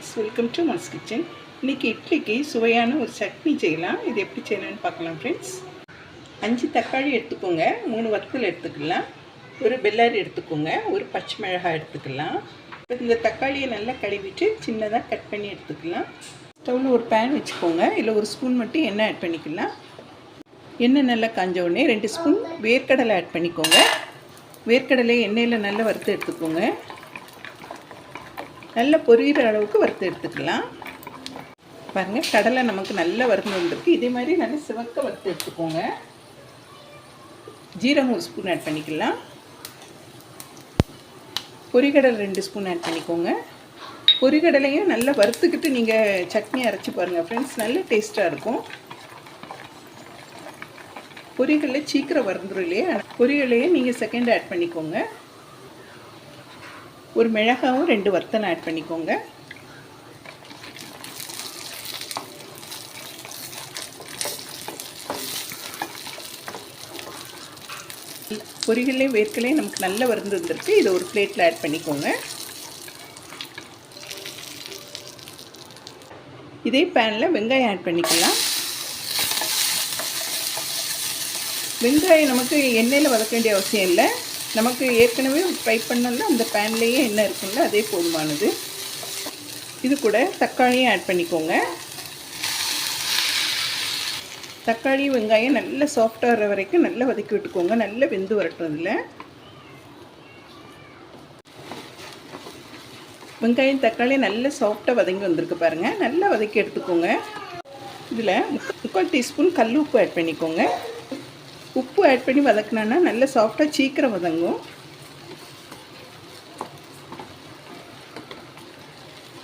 Friends welcome to mass kitchen. இன்றைக்கி இட்லிக்கு சுவையான ஒரு சட்னி செய்யலாம். இது எப்படி செய்யலாம்னு பார்க்கலாம் ஃப்ரெண்ட்ஸ். அஞ்சு தக்காளி எடுத்துக்கோங்க. மூணு வத்தல் எடுத்துக்கலாம். ஒரு பெல்லாரி எடுத்துக்கோங்க. ஒரு பச்சை மிளகாய் எடுத்துக்கலாம். இப்போ இந்த தக்காளியை நல்லா கழுவிட்டு சின்னதாக கட் பண்ணி எடுத்துக்கலாம். ஸ்டவ்வில் ஒரு பேன் வச்சுக்கோங்க. இல்லை ஒரு ஸ்பூன் மட்டும் எண்ணெய் ஆட் பண்ணிக்கலாம். எண்ணெய் நல்லா காஞ்ச உடனே ரெண்டு ஸ்பூன் வேர்க்கடலை ஆட் பண்ணிக்கோங்க. வேர்க்கடலை எண்ணெயில் நல்லா வறுத்து எடுத்துக்கோங்க. நல்லா பொரியிற அளவுக்கு வறுத்து எடுத்துக்கலாம். பாருங்கள் கடலை நமக்கு நல்லா வறுந்து வந்திருக்கு. இதே மாதிரி நல்லா சிவக்க வறுத்து எடுத்துக்கோங்க. ஜீரகம் ஒரு ஸ்பூன் ஆட் பண்ணிக்கலாம். பொரிகடலை ரெண்டு ஸ்பூன் ஆட் பண்ணிக்கோங்க. பொரிகடலையும் நல்லா வறுத்துக்கிட்டு நீங்கள் சட்னி அரைச்சி பாருங்கள் ஃப்ரெண்ட்ஸ் நல்ல டேஸ்ட்டாக இருக்கும். பொரிகளில் சீக்கிரம் வறந்துடும் இல்லையா? பொரிகளையே நீங்கள் செகண்ட் ஆட் பண்ணிக்கோங்க. ஒரு மிளகாவும் ரெண்டு வர்த்தனை ஆட் பண்ணிக்கோங்க. பொரிகளையும் வேர்க்கலையும் நமக்கு நல்ல வருந்து இதை ஒரு பிளேட்டில் ஆட் பண்ணிக்கோங்க. இதே பேனில் வெங்காயம் ஆட் பண்ணிக்கலாம். வெங்காயம் நமக்கு எண்ணெயில் வதக்க வேண்டிய அவசியம் இல்லை. நமக்கு ஏற்கனவே ஃப்ரை பண்ணல அந்த பேன்லேயே என்ன இருக்குங்களோ அதே போதுமானது. இது கூட தக்காளியும் ஆட் பண்ணிக்கோங்க. தக்காளி வெங்காயம் நல்லா சாஃப்டாக வர வரைக்கும் நல்லா வதக்கி விட்டுக்கோங்க. நல்லா வெந்து வரட்டும் இதில் வெங்காயம் தக்காளி நல்லா சாஃப்டாக வதங்கி வந்திருக்கு பாருங்கள் நல்லா வதக்கி எடுத்துக்கோங்க. இதில் முக்கால் டீஸ்பூன் கல் உப்பு ஆட் பண்ணிக்கோங்க. உப்பு ஆட் பண்ணி வதக்கினோன்னா நல்லா சாஃப்டாக சீக்கிரம் வதங்கும்.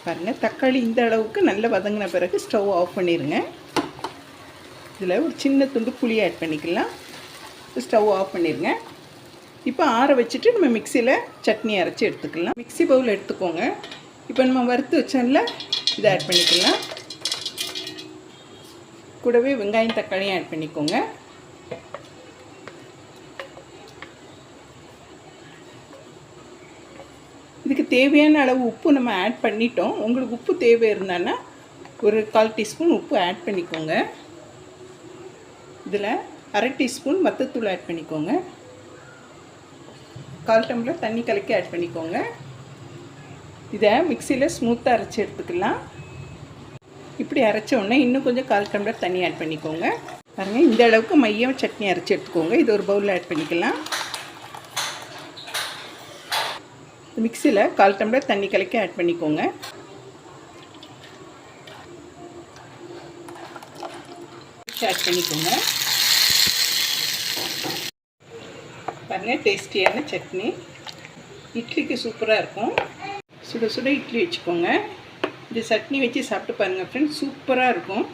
பாருங்கள் தக்காளி இந்த அளவுக்கு நல்லா வதங்கின பிறகு ஸ்டவ் ஆஃப் பண்ணிடுங்க இதில் ஒரு சின்ன துண்டு புளி ஆட் பண்ணிக்கலாம். ஸ்டவ் ஆஃப் பண்ணிடுங்க இப்போ ஆற வச்சுட்டு நம்ம மிக்சியில் சட்னி அரைச்சி எடுத்துக்கலாம். மிக்சி பவுல் எடுத்துக்கோங்க. இப்போ நம்ம வறுத்து வச்சோம்ல இதை ஆட் பண்ணிக்கலாம். கூடவே வெங்காயம் தக்காளியும் ஆட் பண்ணிக்கோங்க. தேவையான அளவு உப்பு நம்ம ஆட் பண்ணிட்டோம். உங்களுக்கு உப்பு தேவை இருந்தானா ஒரு கால் டீஸ்பூன் உப்பு ஆட் பண்ணிக்கோங்க. இதில் அரை டீஸ்பூன் மத்தத்தூள் ஆட் பண்ணிக்கோங்க. கால் டம்ளர் தண்ணி கலக்கி ஆட் பண்ணிக்கோங்க. இதை மிக்சியில் ஸ்மூத்தாக அரைச்சி எடுத்துக்கலாம். இப்படி அரைச்ச உடனே இன்னும் கொஞ்சம் கால் டம்ளர் தண்ணி ஆட் பண்ணிக்கோங்க. பாருங்கள் இந்த அளவுக்கு மையம் சட்னி அரைச்சி எடுத்துக்கோங்க. இது ஒரு பவுலில் ஆட் பண்ணிக்கலாம். மிக்சியில் கால் டம்ளர் தண்ணி கலக்கி ஆட் பண்ணிக்கோங்க. ஆட் பண்ணிக்கோங்க. பாருங்கள் டேஸ்டியான சட்னி. இட்லிக்கு சூப்பராக இருக்கும். சுட சுட இட்லி வச்சுக்கோங்க. இந்த சட்னி வச்சு சாப்பிட்டு பாருங்கள் ஃப்ரெண்ட்ஸ் சூப்பராக இருக்கும்.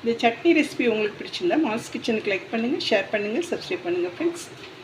இந்த சட்னி ரெசிபி உங்களுக்கு பிடிச்சிருந்தா மாஸ் கிச்சனுக்கு லைக் பண்ணுங்கள் ஷேர் பண்ணுங்கள் சப்ஸ்கிரைப் பண்ணுங்கள் ஃப்ரெண்ட்ஸ்